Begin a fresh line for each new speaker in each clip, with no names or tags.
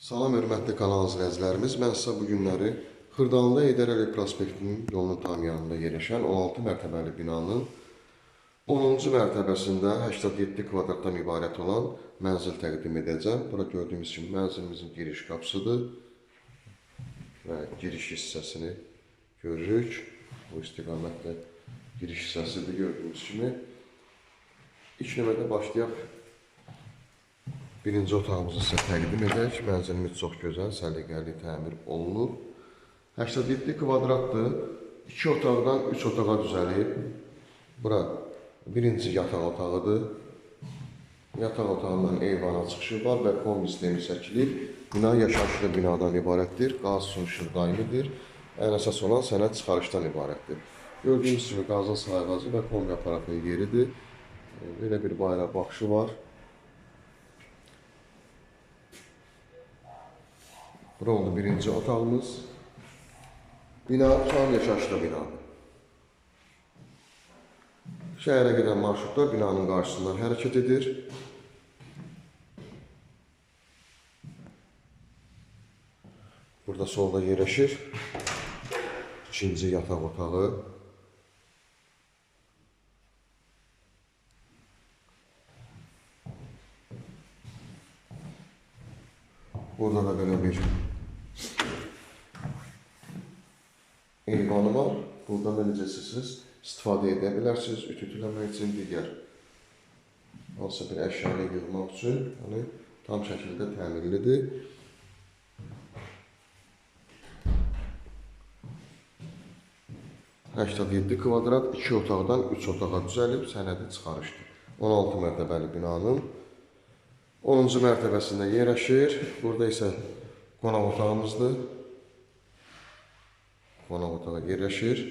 Salam hörmətli kanal izləyicilərimiz. Mən sizə bu günləri Xırdalıda Heydər Əliyev prospektinin yolunun tam yanında yerləşən 16 mərtəbəli binanın 10-cu mərtəbəsində 87 kvadratdan ibarət olan mənzil təqdim edəcəm. Bura gördüyünüz kimi mənzilimizin giriş qapısıdır və giriş hissəsini görürük. Bu istiqamətdə giriş hissəsidir gördüyünüz kimi. İlk növbədə başlayaq Birinci otağımızı sizə təqdim edək. Mənzilimiz çox gözəl, səliqəli təmir olunub. 87 kvadratdır. 2 otaqdan 3 otağa düzəlib. Bura birinci yataq otağıdır. Yataq otağından eyvana çıxışı var kombi sistemi çəkilib. Bina yaşayışlı binadan ibarətdir. Qaz, su, işıq daimidir. Ən əsas olan sənəd çıxarışdan ibarətdir. Gördüyünüz kimi qazın sayğacı və kombi aparatının yeridir. Belə bir bayrağa baxışı var. Bura oldu birinci otağımız. Bina tam yaşayışlı binadır. Şəhərə gedən marşrutlar binanın qarşısından hərəkət edir. Burada solda yerləşir. İkinci yataq otağı. Burada da belə bir eyvanı var. Buradan da necə istəyirsiniz istifadə edə bilərsiniz. Ütütüləmək üçün digər hansısa bir əşyanı yığmaq üçün yəni tam şəkildə təmirlidir. ...87 kvadrat, 2 otaqdan 3 otağa düzəlib, sənədi çıxarışdır. 16 mərtəbəli binanın 10-cu mərtəbəsində yerləşir. Burada isə qonaq otağımızdır. Qonaq otağı yerləşir.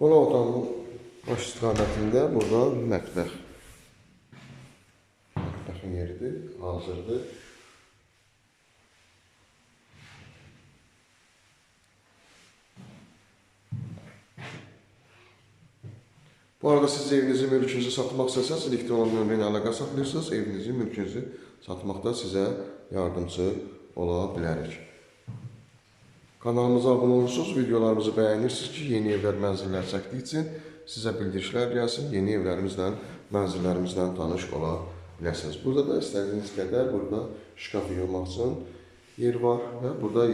Qonaq otağının baş istiqamətində burada mətbəx. Mətbəxin yeridir, hazırdır. Bu arada siz evinizi, mülkünüzü satmaq istəsəniz, elektron nömrə ilə əlaqə saxlayırsınız, evinizi, mülkünüzü satmaqda sizə yardımcı ola bilərik. Kanalımıza abunə olursunuz, videolarımızı bəyənirsiniz ki, yeni evlər, mənzillər çəkdiyi üçün sizə bildirişlər gəlsin, yeni evlərimizlə, mənzillərimizlə tanış ola biləsiniz. Burada da istədiyiniz qədər burada şkaf yığmaq üçün yer var və burada